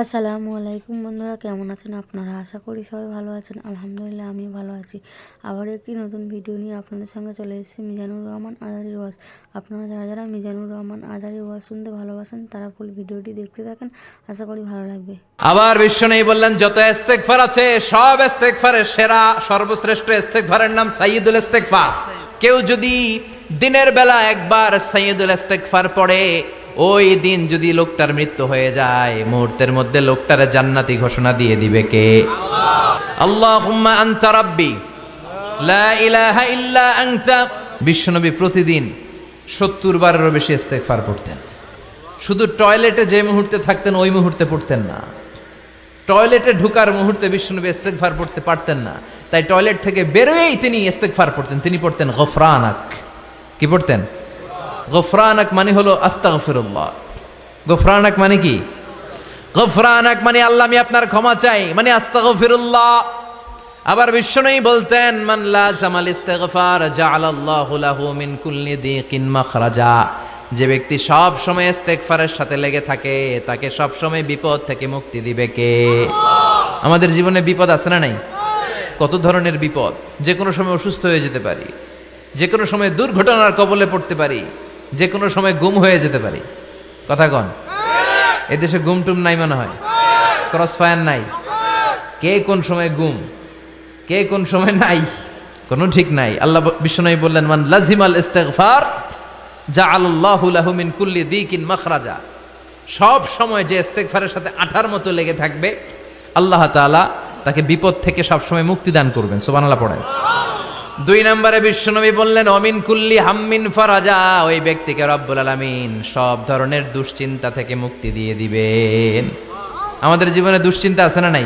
আসসালামু আলাইকুম বন্ধুরা, কেমন আছেন আপনারা? আশা করি সবাই ভালো আছেন। আলহামদুলিল্লাহ আমি ভালো আছি। আবার একটি নতুন ভিডিও নিয়ে আপনাদের সঙ্গে চলে এসেছি, মিজানুর রহমান আজারি ওয়াজ। আপনারা যারা যারা মিজানুর রহমান আজারি ওয়াজ শুনতে ভালোবাসেন, তারা ফুল ভিডিওটি দেখতে থাকেন। আশা করি ভালো লাগবে। আবার বিশ্ব নেই বললেন, যত ইস্তেগফার আছে, সব ইস্তেগফারের সেরা, সর্বশ্রেষ্ঠ ইস্তেগফারের নাম সাইয়্যিদুল ইস্তেগফার। কেউ যদি দিনের বেলা একবার সাইয়্যিদুল ইস্তেগফার পড়ে ওই দিন যদি লোকটার মৃত্যু হয়ে যায়, মুহূর্তের মধ্যে লোকটার জান্নাতি ঘোষণা দিয়ে দিবে কে? আল্লাহুম্মা আনতা লা বিশ্বনবী প্রতিদিন সত্তর বারেরও বেশি ইস্তেগফার পড়তেন। শুধু টয়লেটে যে মুহূর্তে থাকতেন, ওই মুহূর্তে পড়তেন না। টয়লেটে ঢুকার মুহূর্তে বিষ্ণুনবী ইস্তেগফার পড়তে পারতেন না। তাই টয়লেট থেকে বেরোয়েই তিনি ইস্তেগফার পড়তেন। তিনি পড়তেন গফরানাক। কি পড়তেন? গফরানাক মানে হলো আস্তাগফিরুল্লাহ। গফরানাক মানে কি? গফরানাক মানে আল্লাহ, আমি আপনার ক্ষমা চাই মানে আস্তাগফিরুল্লাহ। আবার বিষ্ণুই বলতেন, মান লাজামাল ইস্তেগফার, জাআলাল্লাহু লাহু মিন কুল্লি দিকিন মাখরাজা। যে ব্যক্তি সব সময় ইস্তেগফারের সাথে লেগে থাকে, তাকে সব সময় বিপদ থেকে মুক্তি দিবে কে? আমাদের জীবনে বিপদ আছে না নাই? কত ধরনের বিপদ? যে কোনো সময় অসুস্থ হয়ে যেতে পারি, যে কোনো সময় দুর্ঘটনার কবলে পড়তে পারি যে কোনো সময় গুম হয়ে যেতে পারি। কথা কন। এদেশে গুম টুম নাই মনে হয়। ক্রস ফায়ার নাই। কে কোন সময় গুম? কে কোন সময় নাই? কোনো ঠিক নাই। আল্লাহ বিষ্ণু বললেন মান লাজিমাল ইস্তেগফার যা আল্লাহ মিন কুল্লি দিকিন মখরাজা। সব সময় যে ইস্তেগফারের সাথে আঠার মতো লেগে থাকবে আল্লাহ তাআলা তাকে বিপদ থেকে সব সময় মুক্তি দান করবেন। সুবহানাল্লাহ পড়েন। দুই নম্বরে বিশ্বনবী বললেন, অমিন কুল্লি হাম্মিন ফারাজা। ওই ব্যক্তিকে রব্বুল আলামিন সব ধরনের দুশ্চিন্তা থেকে মুক্তি দিয়ে দিবেন। আমাদের জীবনে দুশ্চিন্তা আছে না নাই?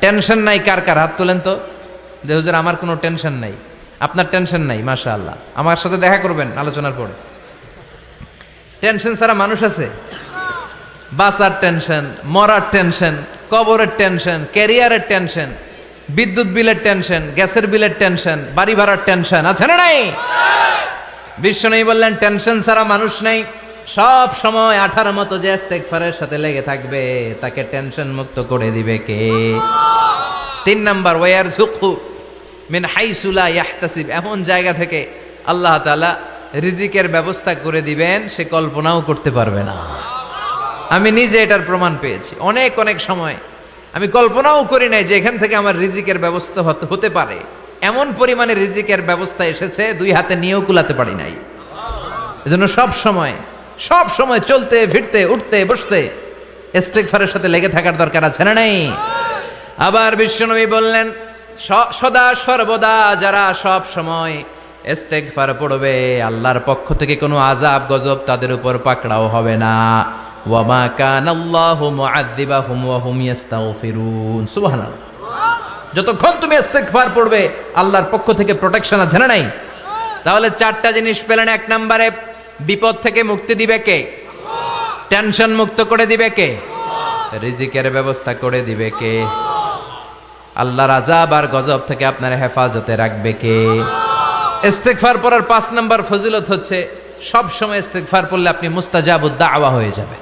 টেনশন নাই, কার কার? হাত তোলেন তো। যে, হুজুর, আমার কোনো টেনশন নাই। আপনার টেনশন নাই মাশা আল্লাহ আমার সাথে দেখা করবেন আলোচনার পরে। টেনশন ছাড়া মানুষ আছে। বাসার টেনশন, মরার টেনশন, কবরের টেনশন, ক্যারিয়ারের টেনশন বিদ্যুৎ বিলের টেনশন, গ্যাসের বিলের টেনশন, বাড়ি ভাড়ার টেনশন, আছে না নাই? বিশ্ব নেই বললেন, টেনশন ছাড়া মানুষ নেই। সব সময় আঠার মতো যে সাথে লেগে থাকবে, তাকে টেনশন মুক্ত করে দিবে কে? তিন নাম্বার, ওয়ার সুখু মিন হাইসুলা ইয়াহতাসিব। এমন জায়গা থেকে আল্লাহ তাআলা রিজিকের ব্যবস্থা করে দিবেন, সে কল্পনাও করতে পারবে না। আমি নিজে এটার প্রমাণ পেয়েছি। অনেক অনেক সময় আমি কল্পনাও করি নাই যে এখান থেকে আমার রিজিকের ব্যবস্থা হতে- পারে। এমন পরিমাণে রিজিকের ব্যবস্থা এসেছে, দুই হাতে নিয়েও কুলাতে পারি নাই। এজন্য সব সময় সব সময় চলতে, ফিরতে, উঠতে, বসতে, ইস্তেগফারের সাথে লেগে থাকার দরকার আছে না নাই? আবার বিশ্বনবী বললেন সদা সর্বদা যারা সব সময় ইস্তেগফার পড়বে, আল্লাহর পক্ষ থেকে কোনো আজাব গজব তাদের উপর পাকড়াও হবে না। ওয়ামা কানাল্লাহু মুআযযিবাহুম ওয়া হুম ইস্তাগফিরুন সুবহানাল্লাহ। যতক্ষণ তুমি ইস্তেগফার পড়বে, আল্লাহর পক্ষ থেকে প্রোটেকশন আছে না নাই? তাহলে চারটা জিনিস পেলেন এক নম্বরে, বিপদ থেকে মুক্তি দিবে কে? টেনশন মুক্ত করে দিবে কে? রিজিকের ব্যবস্থা করে দিবে কে? আল্লাহর আজাব আর গজব থেকে আপনার হেফাজতে রাখবে কে? ইস্তেগফার পড়ার পাঁচ নাম্বার ফজিলত হচ্ছে সব সময় ইস্তেগফার পড়লে আপনি মুস্তাজাবুদ আওয়া হয়ে যাবেন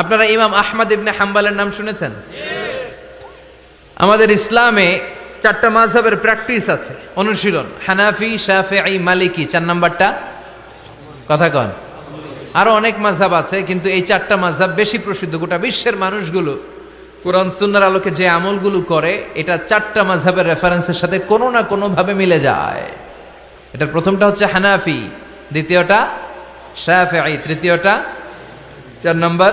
আপনারা ইমাম আহমদ ইবনে হাম্বালের নাম শুনেছেন? আমাদের ইসলামে চারটা মাযহাবের প্র্যাকটিস আছে, অনুশীলন। হানাফি, শাফিঈ, মালিকি, চার নাম্বারটা? কথা কন। আরও অনেক মাযহাব আছে, কিন্তু এই চারটা মাযহাব বেশি প্রসিদ্ধ। গোটা বিশ্বের মানুষগুলো কোরআন সুন্নার আলোকে যে আমলগুলো করে, এটা চারটা মাযহাবের রেফারেন্সের সাথে কোনো না কোনোভাবে মিলে যায়। এটার প্রথমটা হচ্ছে হানাফি, দ্বিতীয়টা শাফিঈ, তৃতীয়টা চার নম্বর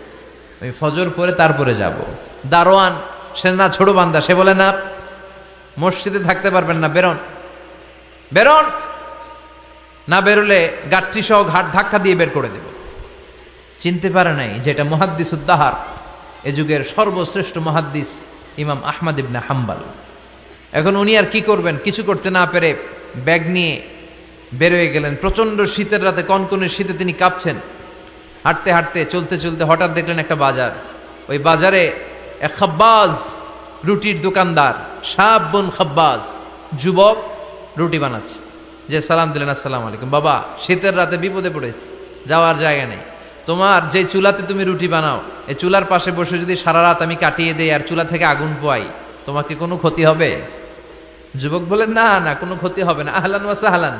আমি ফজর পরে তারপরে যাব। দারোয়ান সে না ছোট বান্দা, সে বলে, না, মসজিদে থাকতে পারবেন না, বেরোন। বেরোন? না, বেরোলে গাঠটি সহ ঘাট ধাক্কা দিয়ে বের করে দেব। চিনতে পারে নাই যেটা মহাদ্দিস উদ্দাহার এ যুগের সর্বশ্রেষ্ঠ মহাদ্দিস ইমাম আহমদ ইবনে হাম্বাল। এখন উনি আর কি করবেন? কিছু করতে না পেরে ব্যাগ নিয়ে বেরোয় গেলেন। প্রচণ্ড শীতের রাতে কনকনের শীতে তিনি কাঁপছেন। হাঁটতে হাঁটতে, চলতে চলতে হঠাৎ দেখলেন একটা বাজার। ওই বাজারে এক খাব্বাজ রুটির দোকানদার, সাব বোন খাব্বাজ, যুবক রুটি বানাচ্ছে। যে সালাম দিলেন, আসসালাম আলাইকুম। বাবা, শীতের রাতে বিপদে পড়েছি, যাওয়ার জায়গা নেই। তোমার যে চুলাতে তুমি রুটি বানাও, এই চুলার পাশে বসে যদি সারা রাত আমি কাটিয়ে দেই আর চুলা থেকে আগুন পোয়াই তোমাকে কোনো ক্ষতি হবে? যুবক বলেন না না, কোনো ক্ষতি হবে না। আহলান ওয়াসা আহলান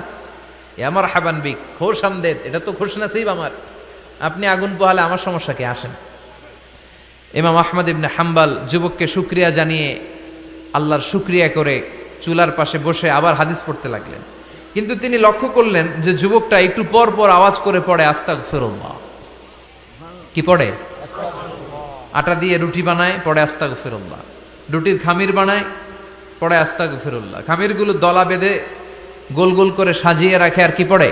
এ আমার হাবান বিক খোশ আমদেদ এটা তো খোশ নাসিব আমার। আপনি আগুন পোহালে আমার সমস্যা কে? আসেন। ইমাম আহমদ ইবনে হাম্বাল যুবককে শুক্রিয়া জানিয়ে আল্লাহর শুক্রিয়া করে চুলার পাশে বসে আবার হাদিস পড়তে লাগলেন। কিন্তু তিনি লক্ষ্য করলেন যে যুবকটা একটু পর পর আওয়াজ করে পড়ে আস্তাক ফেরুল্লাহ কি পড়ে? আটা দিয়ে রুটি বানায়, পড়ে আস্তাক ফেরুল্লাহ রুটির খামির বানায়, পড়ে আস্তাক ফেরুল্লাহ খামিরগুলো দলা বেঁধে গোল গোল করে সাজিয়ে রাখে, আর কি পড়ে?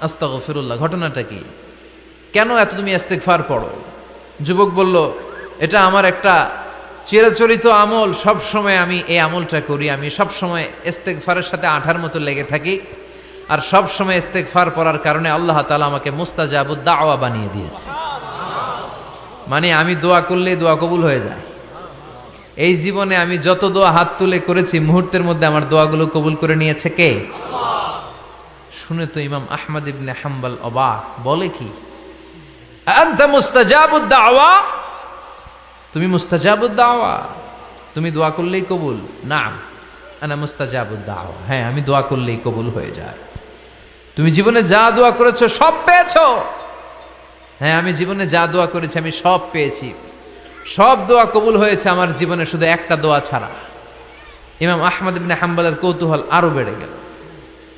আস্তাক ফিরুল্লাহ ঘটনাটা কি? কেন এত তুমি ইস্তেগফার পড়ো? যুবক বলল, এটা আমার একটা চিরাচরিত আমল সব সময় আমি এই আমলটা করি, আমি সব সময় ইস্তেগফারের সাথে আঠার মতো লেগে থাকি আর সব সময় ইস্তেগফার পড়ার কারণে আল্লাহ তাআলা আমাকে মুস্তাজাবুদ দাওয়া বানিয়ে দিয়েছে। মানে আমি দোয়া করলেই দোয়া কবুল হয়ে যায়। এই জীবনে আমি যত দোয়া হাত তুলে করেছি, মুহূর্তের মধ্যে আমার দোয়াগুলো কবুল করে নিয়েছে কে? শুনে তো ইমাম আহমদ ইবনে হাম্বাল অবাক। বলে কি? তুমি মুস্তাজাবুদ দাওয়া? তুমি দোয়া করলেই কবুল? না আনা মুস্তাজাবুদ দাওয়া। হ্যাঁ আমি দোয়া করলেই কবুল হয়ে যায়। তুমি জীবনে যা দোয়া করেছ সব পেয়েছ? হ্যাঁ আমি জীবনে যা দোয়া করেছি আমি সব পেয়েছি। সব দোয়া কবুল হয়েছে আমার জীবনে শুধু একটা দোয়া ছাড়া। ইমাম আহমদ ইবনে হাম্বালের কৌতূহল আরও বেড়ে গেল।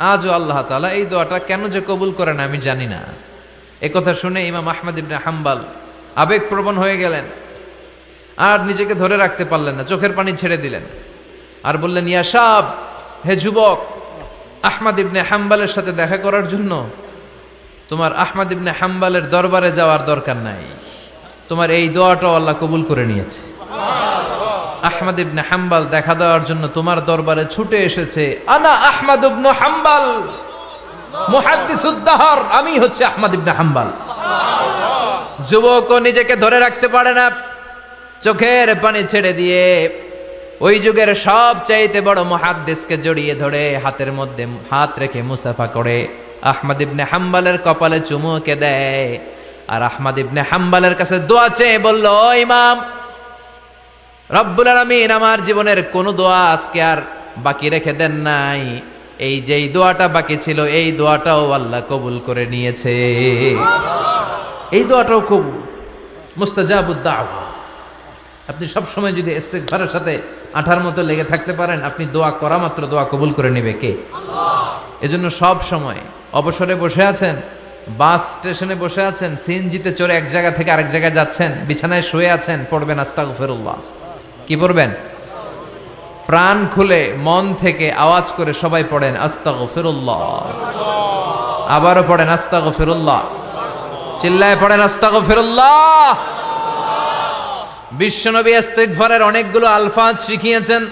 আজও আল্লাহ তাআলা এই দোয়াটা কেন যে কবুল করে না আমি জানি না। কথা শুনে ইমাম আহমদ ইবনে হাম্বাল আবেগপ্রবণ হয়ে গেলেন। আর নিজেকে ধরে রাখতে পারলেন না, চোখের পানি ছেড়ে দিলেন। আর বললেন ইয়াসাব হে যুবক, আহমদ ইবনে হাম্বালের সাথে দেখা করার জন্য তোমার আহমদ ইবনে হাম্বালের দরবারে যাওয়ার দরকার নাই। তোমার এই দোয়াটাও আল্লাহ কবুল করে নিয়েছে। আহমদ ইবনে হাম্বাল দেখা দেওয়ার জন্য তোমার দরবারে ছুটে এসেছে। আনা আহমদ ইবনে হাম্বাল মুহাদ্দিসুদ্দাহর আমি হচ্ছে আহমদ ইবনে হাম্বল। যুবকও নিজেকে ধরে রাখতে পারে না, চোখের পানি ছেড়ে দিয়ে ওই যুগের সব চাইতে বড় মহাদ্দেশকে জড়িয়ে ধরে হাতের মধ্যে হাত রেখে মুসাফা করে। আহমদ ইবনে হাম্বালের কপালে চুমুকে দেয়। আর আহমদ ইবনে হাম্বালের কাছে দোয়া চেয়ে বলল, "ও ইমাম রব্বুল আলামিন আমার জীবনের কোনো দোয়া আজকে আর বাকি রেখে দেন নাই। এই যে এই দোয়াটা বাকি ছিল এই দোয়াটাও আল্লাহ কবুল করে নিয়েছে। এই দোয়াটাও কবুল মুস্তাজাবুদ্দাওয়া আপনি সব সময় যদি ইস্তেগফারের সাথে আঠার মতো লেগে থাকতে পারেন আপনি দোয়া করা মাত্র দোয়া কবুল করে নেবে কে? এজন্য সব সময় অবসরে বসে আছেন বাস স্টেশনে বসে আছেন সিএনজিতে চড়ে এক জায়গা থেকে আরেক জায়গায় যাচ্ছেন বিছানায় শুয়ে আছেন পড়বেন আস্তাগফিরুল্লাহ। কি পড়বেন? প্রাণ খুলে মন থেকে আওয়াজ করে সবাই পড়েন আস্তাগফিরুল্লাহ। আবারও পড়েন আস্তাগফিরুল্লাহ। চিল্লায় পড়েন আস্তাগফিরুল্লাহ। বিশ্বনবী ইস্তেগফারের অনেকগুলো আলফাজ শিখিয়েছেন।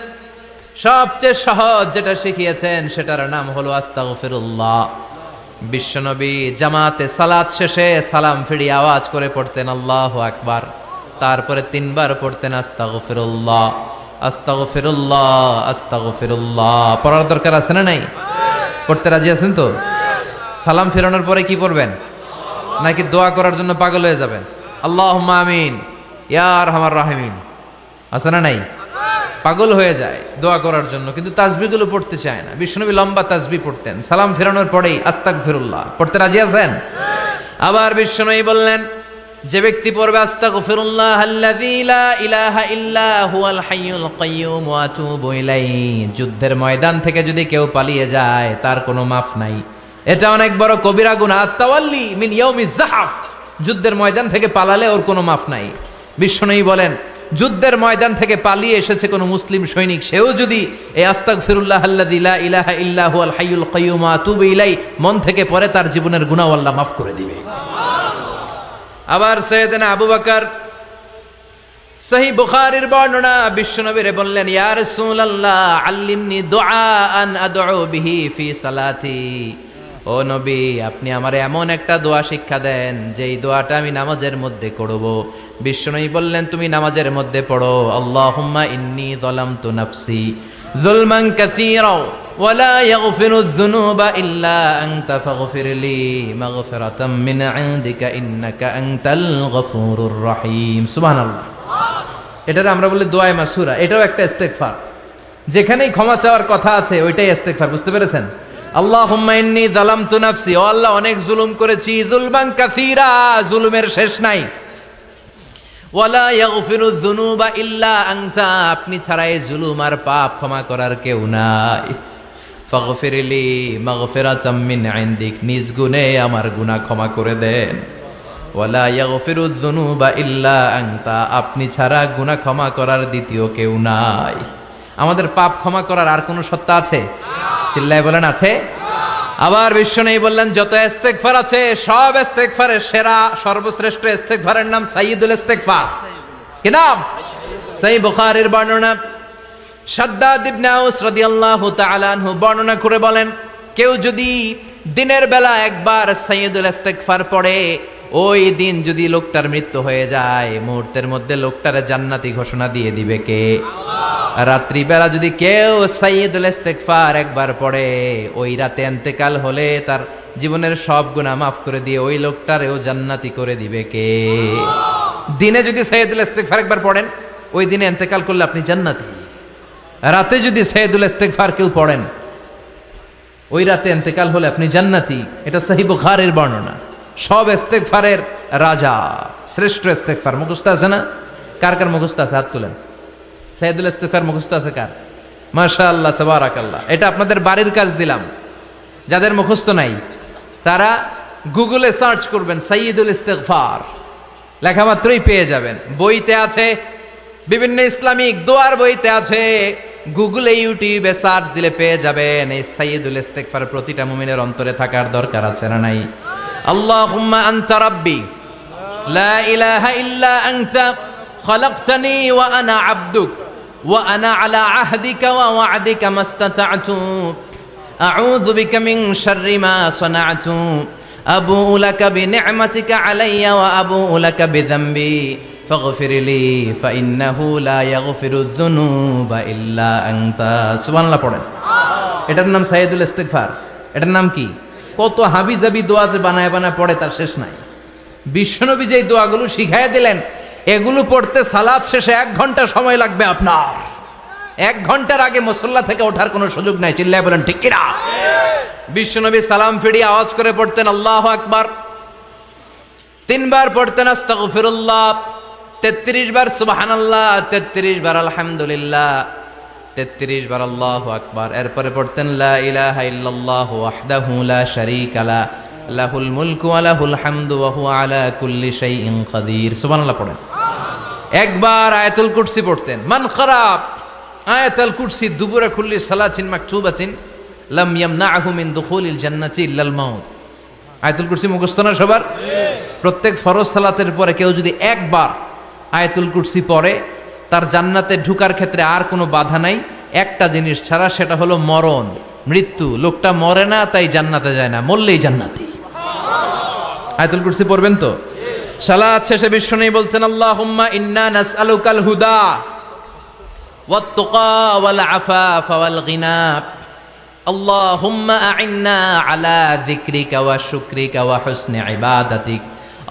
সবচেয়ে সহজ যেটা শিখিয়েছেন সেটার নাম হলো আস্তাগফিরুল্লাহ। বিশ্বনবী জামাতে সালাত শেষে সালাম ফিরিয়ে আওয়াজ করে পড়তেন আল্লাহ আকবার। তারপরে তিনবার পড়তেন আস্তাগফিরুল্লাহ আস্তাগফিরুল্লাহ আস্তাগফিরুল্লাহ। পড়ার দরকার আছে না নাই? পড়তে রাজি আছেন তো? সালাম ফেরানোর পরে কি পড়বেন? নাকি দোয়া করার জন্য পাগল হয়ে যাবেন? আল্লাহ আমিন। ইয়ার হামার রাহিমিন। আছে না নাই? পাগল হয়ে যায় দোয়া করার জন্য, কিন্তু তাজবিগুলো পড়তে চায় না। বিষ্ণুনবী লম্বা তাজবি পড়তেন। সালাম ফেরানোর পরেই আস্তাক ফিরুল্লাহ পড়তে রাজি আছেন? আবার বিষ্ণুনবী বললেন যে ব্যক্তি পড়বে আস্তাক ফিরুল্লাহ আল্লাযী লা ইলাহা ইল্লা হুয়াল হাইয়ুল কাইয়্যুম ওয়া আতুবু ইলাইহি। যুদ্ধের ময়দান থেকে যদি কেউ পালিয়ে যায়, তার কোনো মাফ নাই। এটা অনেক বড় কবিরা গুনাহ। মিন যুদ্ধের ময়দান থেকে পালালে ওর কোনো মাফ নাই। বিষ্ণুই বলেন, যুদ্ধের ময়দান থেকে পালিয়ে এসেছে কোনো মুসলিম সৈনিক। সেও যদি এই আস্তাক ফিরুল্লাহ আল্লাহ ইলাহা ইল্লাহু আল হাইয়ুল কাইয়্যুম আতুবু ইলাই মন থেকে পরে তার জীবনের গুনাহ আল্লাহ মাফ করে দিবে। আবার সৈয়দনা আবু বকর সহি বুখারির বর্ণনা বিশ্বনবীরে বললেন, ইয়া রাসূলুল্লাহ, আল্লিমনি দুআআন আদউ বিহি ফি সালাতি। ও নবী, আপনি আমার এমন একটা দোয়া শিক্ষা দেন, যেই দোয়াটা আমি নামাজের মধ্যে করব। বিশ্বনবী বললেন, তুমি নামাজের মধ্যে পড়ো। আল্লাহুম্মা ইন্নী যালামতু নাফসি যুলমান কাসীরা ওয়ালা ইয়াগফিরুয-যুনুবা ইল্লা আনতা ফাগফিরলি মাগফিরাতাম মিন ইনদিকা ইন্নাকা আনতাল গফুরুর রহিম। সুবহানাল্লাহ। এটা আমরা বলি দোয়াই মাসুরা। এটাও একটা ইস্তেগফার। যেখানেই ক্ষমা চাওয়ার কথা আছে, ওইটাই ইস্তেগফার। বুঝতে পেরেছেন? আল্লাহুম্মা ইন্নী যালামতু নাফসি। ও আল্লাহ, অনেক জুলুম করেছি। যুলমান কাসিরা, জুলুমের শেষ নাই। ওয়ালা ইয়াগফিরু যুনুবা ইল্লা আনতা। আপনি ছাড়া এই জুলুম আর পাপ ক্ষমা করার কেউ নাই। ফাগফিরলি মাগফিরাতাম মিন ইনদিক, নিজ গুণে আমার গুনাহ ক্ষমা করে দেন। ওয়ালা ইয়াগফিরু যুনুবা ইল্লা আনতা, আপনি ছাড়া গুনাহ ক্ষমা করার দ্বিতীয় কেউ নাই। আমাদের পাপ ক্ষমা করার আর কোনো সত্তা আছে? চিল্লায় বলেন, আছে। আবার বিশ্ব নেই বললেন, যত ইস্তেগফার আছে, সব ইস্তেগফারের সেরা, সর্বশ্রেষ্ঠ ইস্তেগফারের নাম সাইয়্যিদুল ইস্তেগফার। কি নাম? সেই বুখারীর বর্ণনা। সাদ্দাদ ইবনে আউস রাদিয়াল্লাহু তাআলা আনহু বর্ণনা করে বলেন, কেউ যদি দিনের বেলা একবার সাইয়্যিদুল ইস্তেগফার পড়ে, ওই দিন যদি লোকটার মৃত্যু হয়ে যায়, মুহূর্তের মধ্যে লোকটার জান্নাতি ঘোষণা দিয়ে দিবে কে? রাত্রিবেলা যদি কেউ সাইয়্যিদুল ইস্তেগফার একবার পড়ে, ওই রাতে এন্তেকাল হলে তার জীবনের সব গুণা মাফ করে দিয়ে ওই লোকটারেও জান্নাতি করে দিবে কে? দিনে যদি সাইয়্যিদুল ইস্তেগফার একবার পড়েন, ওই দিনে এন্তেকাল করলে আপনি জান্নাতি। রাতে যদি সাইয়্যিদুল ইস্তেগফার কেউ পড়েন, ওই রাতে এন্তেকাল হলে আপনি জান্নাতি। এটা সহি বুখারের বর্ণনা। সব ইস্তেগফারের রাজা, শ্রেষ্ঠ ইস্তেগফার। মুখস্থ আছে না? কার কার মুখস্থ আছে? হাত তুলেন। সাইদুল ইস্তেগফার মুখস্থ আছে কার? মাশা আল্লাহ আল্লাহ এটা আপনাদের বাড়ির কাজ দিলাম। যাদের মুখস্থ নাই, তারা গুগলে সার্চ করবেন সাইয়দুল ইস্তেগফার। লেখা মাত্রই পেয়ে যাবেন। বইতে আছে বিভিন্ন ইসলামিক দোয়ার বইতে আছে। গুগলে ইউটিউবে সার্চ দিলে পেয়ে যাবেন। এই সাইয়দুল ইস্তেগফার প্রতিটা মুমিনের অন্তরে থাকার দরকার আছে না নাই? আল্লাহুম্মা আনতা রাব্বি, লা ইলাহা ইল্লা আনতা, খলাকতানি ওয়া আনা আবদুক, ওয়া আনা আলা আহদিকা ওয়া ওয়া'দিকা মাস্তাতা'তু, আউযু বিকা মিন শাররি মা সানা'তু আবুউ লাকা বিনি'মাতিকা আলাইয়া ওয়া আবুউ লাকা বিযামবি। ফাগফির লি ফাইন্নাহু লা ইয়াগফিরু যুনুবা ইল্লা আনতা সুবহানাল্লাহ পড়েন। এটার নাম সাইয়্যিদুল ইস্তিগফার। এটার নাম কি? কত হাবিজাবি দোয়া যে বানায় বানায় পড়ে তার শেষ নাই। বিশ্বনবী যে দোয়াগুলো শিখাই দিলেন এগুলো পড়তে সালাদ শেষে এক ঘণ্টা সময় লাগবে আপনার। এক ঘণ্টার আগে মুসল্লা থেকে ওঠার কোনো সুযোগ নাই। চিল্লায় বলেন ঠিক কিনা? বিশ্বনবী সালাম ফিরিয়ে আওয়াজ করে পড়তেন আল্লাহ আকবার। তিনবার পড়তেন আস্তাগফিরুল্লাহ। তেত্রিশ বার সুবহানাল্লাহ তেত্রিশ বার আলহামদুলিল্লাহ তেত্রিশ বার আল্লাহ আকবার। এরপরে পড়তেন লা ইলাহা ইল্লাল্লাহু ওয়াহদাহু লা শারীকা লা লাহুল মুলকু ওয়া লাহুল হামদু ওয়া হুয়া আলা কুল্লি শাইইন কাদির। সুবহানাল্লাহ পড়েন। একবার আয়াতুল কুরসি পড়তেন মান খারাপ আয়াতুল কুরসি দুবুরা খুললি সালাতিন মাকতুবাতিন লাম ইয়ামনাহু মিন দুখুলিল জান্নাতি ইল্লাল মাউত। আয়াতুল কুরসি মুখস্থ না সবার? প্রত্যেক ফরজ সালাতের পরে কেউ যদি একবার আয়াতুল কুরসি পড়ে তার জান্নাতে ঢুকার ক্ষেত্রে আর কোনো বাধা নাই একটা জিনিস ছাড়া সেটা হলো মরণ মৃত্যু লোকটা মরে না তাই জান্নাতে যায় না মরলেই জান্নাতি আয়াতুল কুরসি পড়বেন তো সালাত শেষে বিশ্ব নেই বলতেন আল্লাহুম্মা ইন্না নাসআলুকাল হুদা ওয়াত-তুকা ওয়াল আফাফা ওয়াল গিনা اللهم أعنا على ذكرك وشكرك وحسن عبادتك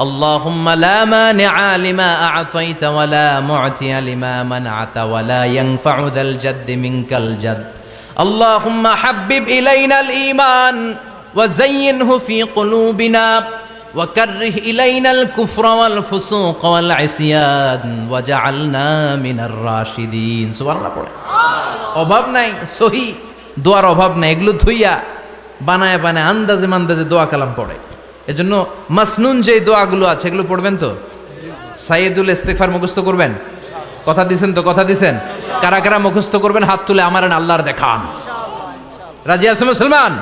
اللهم لا مانع لما أعطيت ولا معطي لما منعت ولا ينفع ذا الجد منك الجد اللهم حبب إلينا الإيمان وزينه في قلوبنا وكره إلينا الكفر والفسوق والعصيان وجعلنا من الراشدين سبحان الله পড়ে অভাব নাই সহি দোয়ার অভাব নাই এগুলো ধুইয়া বানায় বানায় আন্দাজে মান্দাজে দোয়া কালাম পড়ে এজন্য মাসনুন যে দোয়াগুলো আছে, এগুলো পড়বেন তো? সাইয়েদুল ইস্তেগফার মুখস্থ করবেন? কথা দিছেন তো, কথা দিছেন? কারা কারা মুখস্থ করবেন? হাত তুলে আমার আল্লাহর দেখান। রাজি আছে মুসলমান?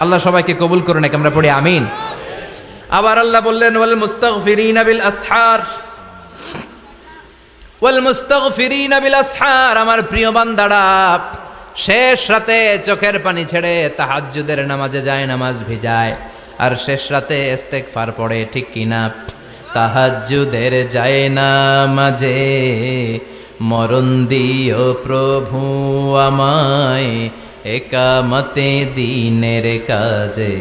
আল্লাহ সবাইকে কবুল করুন, এক আমরা পড়ি, আমিন। আবার আল্লাহ বললেন, ওয়াল মুস্তাগফিরিনা বিল আসহার। ওয়াল মুস্তাগফিরিনা বিল আসহার। আমার প্রিয় বান্দারা, শেষ রাতে চোখের পানি ছেড়ে তাহাজ্জুদের নামাজে যায়, নামাজ ভিজায়। আর শেষ রাতে ইস্তেগফার পড়ে, ঠিক কিনা? তাহাজ্জুদের যায় নামাজে মরণ দিও প্রভু আমায়, একামতে দিনের কাজে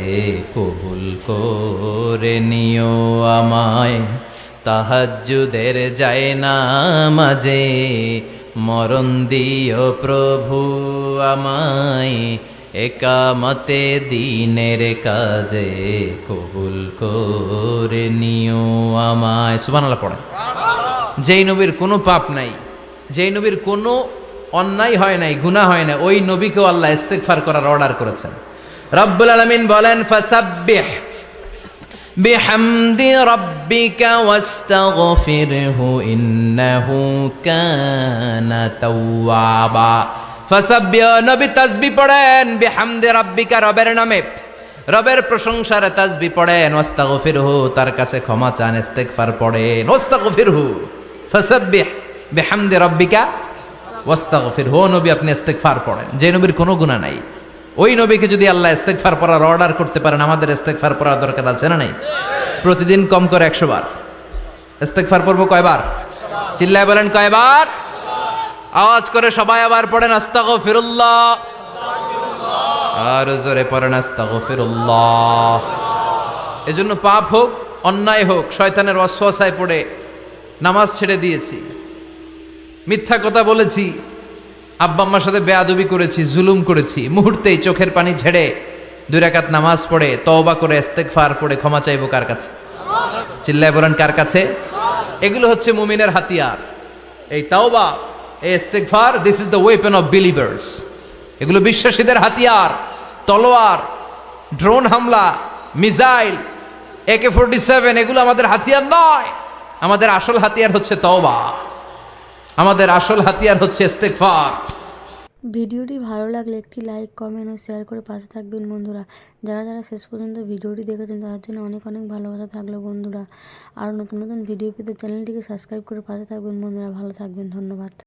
কবুল করে নিও আমায়। তাহাজ্জুদের যায় না মাঝে। মরণ দিও প্রভু আমায় একামতে দিনের কাজে কবুল করে নিও আমায়। সুবহানাল্লাহ পড়ে যেই নবীর কোনো পাপ নাই, যেই নবীর কোনো অন্যায় হয় নাই, গুনাহ হয় না ওই নবীকেও আল্লাহ ইস্তেগফার করার অর্ডার করেছেন। রব্বুল আলামিন বলেন, ফাসাব্বিহ বিহামদি রাব্বিকা ওয়াস্তাগফিরহু ইন্নাহু কানা তাওয়াবা। ফাসাব্বিহ নবী তাসবিহ পড়েন, বিহামদি রাব্বিকা রবের নামে। রবের প্রশংসার তাসবি পড়েন, ওয়াস্তাগফিরহু, তার কাছে ক্ষমা চান, ইস্তেগফার পড়েন, ওয়াস্তাগফিরহু। ফাসাব্বিহ, বিহামদি রাব্বিকা হো নবী, আপনি ইস্তেগফার পড়েন। যে নবীর কোনো গুনাহ নাই। ওই নবীকে যদি আল্লাহ ইস্তেগফার পড়ার অর্ডার করতে পারেন, আমাদের ইস্তেগফার পড়ার দরকার আছে না নাই? প্রতিদিন কম করে একশো বার। ইস্তেগফার পড়ব কয়বার? চিল্লায় বলেন কয়বার? আওয়াজ করে সবাই আবার পড়েন, আস্তাগফিরুল্লাহ। আর জোরে পড়েন, আস্তাগফিরুল্লাহ। এজন্য পাপ হোক, অন্যায় হোক, শয়তানের অশ্বাসায় পড়ে নামাজ ছেড়ে দিয়েছি। মিথ্যা কথা বলেছি, আব্বা আম্মার সাথে বেয়াদবি করেছি, জুলুম করেছি, মুহূর্তেই চোখের পানি ছেড়ে দুই রাকাত নামাজ পড়ে, তওবা করে, ইস্তেগফার পড়ে, ক্ষমা চাইব কার কাছে? চিল্লায় বলেন, কার কাছে? এগুলো হচ্ছে মুমিনের হাতিয়ার। এই তাওবা এই ইস্তেগফার this is the weapon of believers এগুলো বিশ্বাসীদের হাতিয়ার, তলোয়ার ড্রোন হামলা মিসাইল একে ফোরটি সেভেন এগুলো আমাদের হাতিয়ার নয়। আমাদের আসল হাতিয়ার হচ্ছে তওবা। আমাদের আসল হাতিয়ার হচ্ছে ইস্তেগফার। ভিডিওটি ভালো লাগলে একটি লাইক, কমেন্ট ও শেয়ার করে পাশে থাকবেন বন্ধুরা। যারা যারা শেষ পর্যন্ত ভিডিওটি দেখেছেন, তাদের জন্য অনেক অনেক ভালোবাসা থাকল বন্ধুরা। আরও নতুন নতুন ভিডিও পেতে চ্যানেলটিকে সাবস্ক্রাইব করে পাশে থাকবেন বন্ধুরা। ভালো থাকবেন, ধন্যবাদ।